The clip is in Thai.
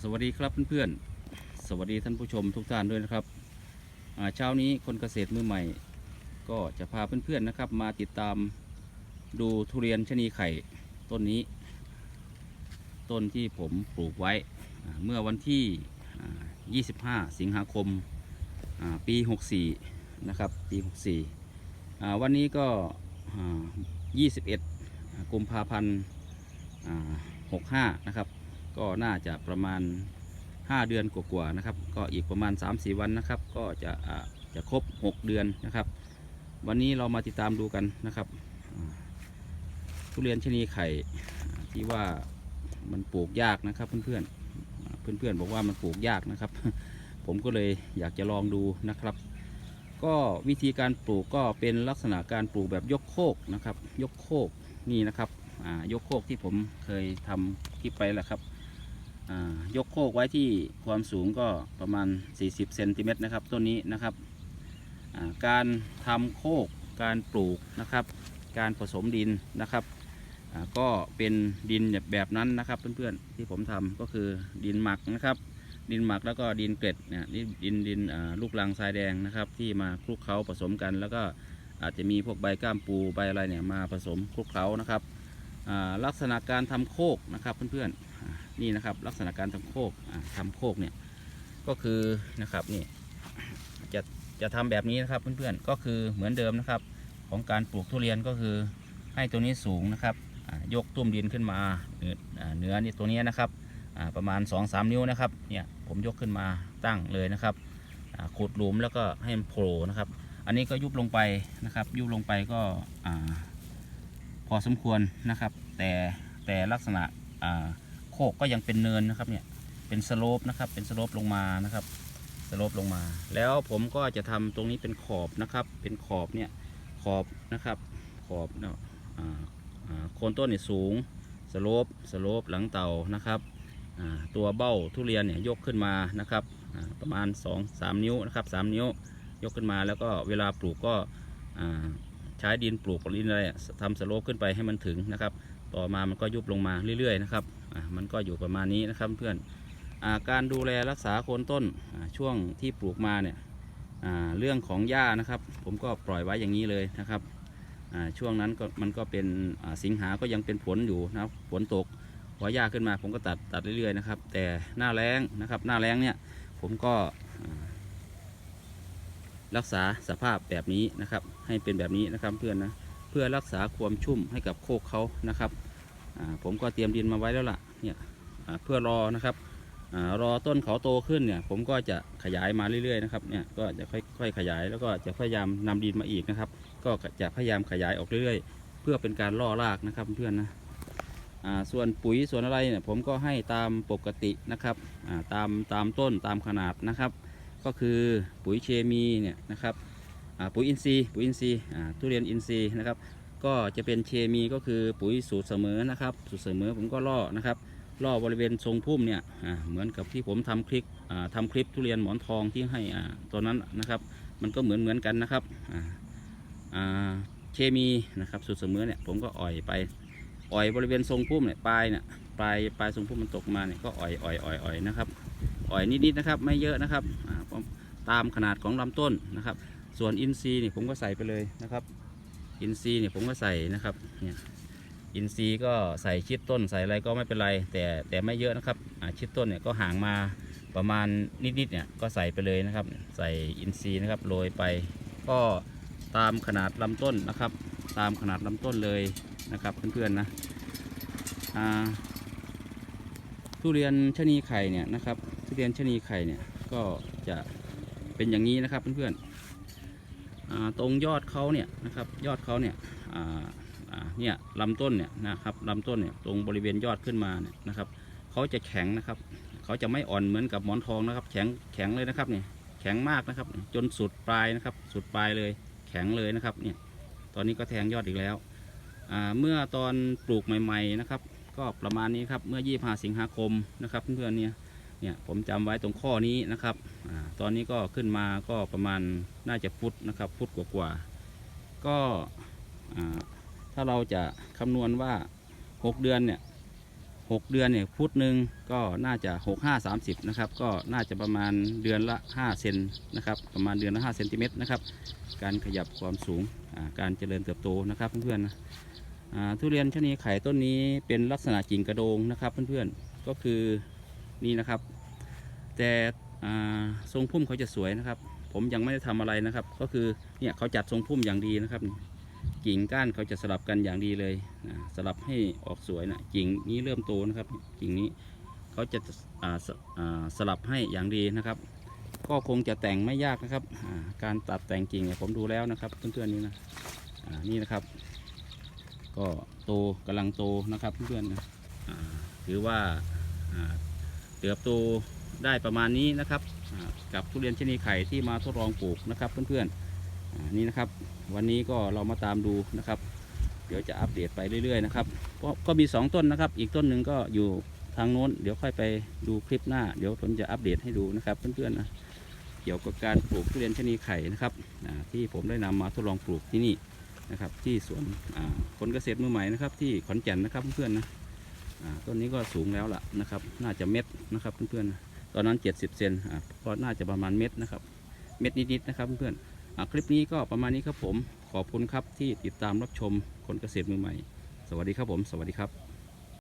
สวัสดีครับเพื่อนๆ สวัสดีท่านผู้ชมทุกท่านด้วยนะครับเช้านี้คนเกษตรมือใหม่ ก็จะพาเพื่อนๆนะครับ มาติดตามดูทุเรียนชนีไข่ต้นนี้ ต้นที่ผมปลูกไว้เมื่อวันที่ 25 สิงหาคมปี 64 นะครับ ปี 64 วันนี้ก็ 21 กุมภาพันธ์ 65 นะครับ ก็น่าจะประมาณ 5 เดือนกว่าๆนะครับ ก็อีกประมาณ 3-4 วันนะครับ ก็จะจะครบ 6 เดือนนะครับ วันนี้เรามาติดตามดูกันนะครับ ทุเรียนชนีไข่ที่ว่ามันปลูกยากนะครับเพื่อนๆอ่าเพื่อนๆบอกว่ามันปลูกยากนะครับ ผมก็เลยอยากจะลองดูนะครับก็วิธีการปลูกก็เป็นลักษณะการปลูกแบบยกโคกนะครับ ยกโคกนี่นะครับยกโคกที่ผมเคยทำคลิปไปแล้วครับ ยกโคกไว้ที่ความสูงก็ประมาณ 40เซนติเมตรนะครับต้นนี้นะครับการทำโคกการปลูกนะครับ การผสมดินนะครับก็เป็นดินแบบนั้นนะครับเพื่อนๆที่ผมทำก็คือดินหมักนะครับ ดินหมักแล้วก็ดินเกล็ดเนี่ยดินดินลูกรังทรายแดงนะครับ ที่มาคลุกเคล้าผสมกันแล้วก็อาจจะมีพวกใบก้ามปูใบอะไรเนี่ยมาผสมคลุกเคล้านะครับลักษณะการทำโคกนะครับเพื่อนๆ นี่นะครับ ลักษณะการทำโคกอ่าทำโคกเนี่ยก็คือนะครับนี่จะจะทำแบบนี้นะครับเพื่อนๆก็คือเหมือนเดิมนะครับ ของการปลูกทุเรียนก็คือให้ตัวนี้สูงนะครับยกตุ้มดินขึ้นมาเหนืออ่าเหนือนี่ตัวนี้นะครับประมาณ 2-3 นิ้วนะครับเนี่ยผมยกขึ้นมาตั้งเลยนะครับขุดหลุมแล้วก็ให้มันโผล่นะครับ อันนี้ก็ยุบลงไปนะครับ ยุบลงไปก็อพอสมควรนะครับ แต่แต่ลักษณะอ่า โคกก็ยังเป็นเนินนะครับเนี่ยเป็นสโลปนะครับเป็นสโลปลงมานะครับสโลปลงมา แล้วผมก็จะทำตรงนี้เป็นขอบนะครับ เป็นขอบเนี่ยขอบนะครับขอบเนาะอ่าอ่าโคนต้นเนี่ยสูงสโลปสโลปหลังเต่านะครับอ่าตัวเบ้าทุเรียนเนี่ยยกขึ้นมานะครับประมาณ 2-3 นิ้วนะครับ3นิ้วยกขึ้นมาแล้วก็เวลาปลูกก็อ่าใช้ดินปลูกดินอะไรทำสโลปขึ้นไปให้มันถึงนะครับ ต่อมามันก็ยุบลงมาเรื่อยๆนะครับ อ่ามันก็อยู่ประมาณนี้นะครับเพื่อนอาการดูแลรักษาโคนต้นอ่าช่วงที่ปลูกมาเนี่ยอ่าเรื่องของหญ้านะครับ ผมก็ปล่อยไว้อย่างนี้เลยนะครับอ่าช่วงนั้นก็มันก็เป็นอ่าสิงหาก็ยังเป็นฝนอยู่นะครับฝนตกพอหญ้าขึ้นมาผมก็ตัดตัดเรื่อยๆนะครับ แต่หน้าแล้งนะครับ หน้าแล้งเนี่ยผมก็รักษาสภาพแบบนี้นะครับ ให้เป็นแบบนี้นะครับเพื่อนนะเพื่อรักษาความชุ่มให้กับโคกเขานะครับ ผมก็เตรียมดินมาไว้แล้วล่ะเนี่ยเพื่อรอนะครับอรอต้นเขาโตขึ้นเนี่ย ผมก็จะขยายมาเรื่อยๆนะครับเนี่ยก็จะค่อยๆขยายแล้วก็จะพยายามนำดินมาอีกนะครับ ก็จะพยายามขยายออกเรื่อยๆ เพื่อเป็นการล่อรากนะครับเพื่อนนะส่วนปุ๋ยส่วนอะไรเนี่ยผมก็ให้ตามปกตินะครับตามตามต้นตามขนาดนะครับ ก็คือปุ๋ยเคมีเนี่ยนะครับปุ๋ยอินทรีย์ปุ๋ยอินทรีย์ทุเรียนอินทรีย์นะครับ ก็จะเป็นเคมีก็คือปุ๋ยสูตรเสมอนะครับสูตรเสมอผมก็ล่อนะครับล่อบริเวณทรงพุ่มเนี่ยเหมือนกับที่ผมทำคลิปอ่าทำคลิปทุเรียนหมอนทองที่ให้ตัวนั้นนะครับ มันก็เหมือนเหมือนกันนะครับเคมีนะครับสูตรเสมอเนี่ยผมก็อ่อยไปอ่อยบริเวณทรงพุ่มเนี่ยปลายเนี่ยปลายปลายทรงพุ่มมันตกมาเนี่ยก็อ่อยอ่อยอ่อยอ่อยนะครับอ่อยนิดๆนะครับไม่เยอะนะครับตามขนาดของลำต้นนะครับ ส่วนอินทรีย์เนี่ยผมก็ใส่ไปเลยนะครับ อินทรีเนี่ยผมก็ใส่นะครับเนี่ยอินทรีก็ใส่ชิดต้นใส่อะไรก็ไม่เป็นไร แต่แต่ไม่เยอะนะครับชิดต้นเนี่ยก็ห่างมาประมาณนิดๆเนี่ยก็ใส่ไปเลยนะครับ ใส่อินทรีนะครับโรยไป ก็ตามขนาดลำต้นนะครับ ตามขนาดลำต้นเลยนะครับเพื่อนๆนะทุเรียนชะนีไข่เนี่ยนะครับทุเรียนชะนีไข่เนี่ยก็จะเป็นอย่างนี้นะครับเพื่อนๆ ตรงยอดเขาเนี่ยนะครับยอดเขาเนี่ยเนี่ยลำต้นเนี่ยนะครับลำต้นเนี่ยตรงบริเวณยอดขึ้นมาเนี่ยนะครับเขาจะแข็งนะครับเขาจะไม่อ่อนเหมือนกับหมอนทองนะครับ แข็งแข็งเลยนะครับเนี่ยแข็งมากนะครับ จนสุดปลายนะครับ สุดปลายเลย แข็งเลยนะครับเนี่ยตอนนี้ก็แทงยอดอีกแล้วเมื่อตอนปลูกใหม่ ๆนะครับ ก็ประมาณนี้ครับเมื่อ 25 สิงหาคมนะครับเพื่อนๆเนี่ย เนี่ยผมจำไว้ตรงข้อนี้นะครับอตอนนี้ก็ขึ้นมาก็ประมาณน่าจะฟุตนะครับฟุตกว่าๆก็อ่าถ้าเราจะคำนวณว่า 6 เดือนเนี่ยหกเดือนเนี่ยฟุตหนึ่งก็น่าจะหกห้าสามสิบนะครับก็น่าจะประมาณเดือนละห้าเซนนะครับประมาณเดือนละห้าเซนติเมตรนะครับการขยับความสูงการเจริญเติบโตนะครับเพื่อนๆนะอ่าทุเรียนชนีไข่ต้นนี้เป็นลักษณะกิ่งกระโดงนะครับเพื่อนๆก็คือ นี่นะครับ แต่ทรงพุ่มเขาจะสวยนะครับ ผมยังไม่ได้ทำอะไรนะครับ ก็คือเนี่ยเขาจัดทรงพุ่มอย่างดีนะครับกิ่งก้านเขาจะสลับกันอย่างดีเลยนะสลับให้ออกสวยนะกิ่งนี้เริ่มโตนะครับ กิ่งนี้เขาจะสสลับให้อย่างดีนะครับ ก็คงจะแต่งไม่ยากนะครับการตัดแต่งกิ่งเนี่ยผมดูแล้วนะครับเพื่อนๆนี่นะอ่านี่นะครับ ก็โตกำลังโตนะครับเพื่อนๆนะอ่าถือว่า เติบโตได้ประมาณนี้นะครับกับทุเรียนชนีไข่ที่มาทดลองปลูกนะครับเพื่อนๆอ่านี่นะครับ วันนี้ก็เรามาตามดูนะครับ เดี๋ยวจะอัปเดตไปเรื่อยๆนะครับก็ก็มี 2 ต้นนะครับ อีกต้นหนึ่งก็อยู่ทางโน้น เดี๋ยวค่อยไปดูคลิปหน้า เดี๋ยวผมจะอัปเดตให้ดูนะครับเพื่อนๆนะเกี่ยวกับการปลูกทุเรียนชะนีไข่นะครับที่ผมได้นำมาทดลองปลูกที่นี่นะครับ ที่สวนผลเกษตรมือใหม่นะครับ ที่ขอนแก่นนะครับเพื่อนๆนะ ต้นนี้ก็สูงแล้วล่ะนะครับ น่าจะเม็ดนะครับเพื่อนๆนตอนนั้น 70 เซนอ่าก็น่าจะประมาณเม็ดนะครับ เม็ดนิดๆนะครับเพื่อนๆอะคลิปนี้ก็ประมาณนี้ครับผม ขอบคุณครับที่ติดตามรับชมคนเกษตรมือใหม่ สวัสดีครับผม สวัสดีครับ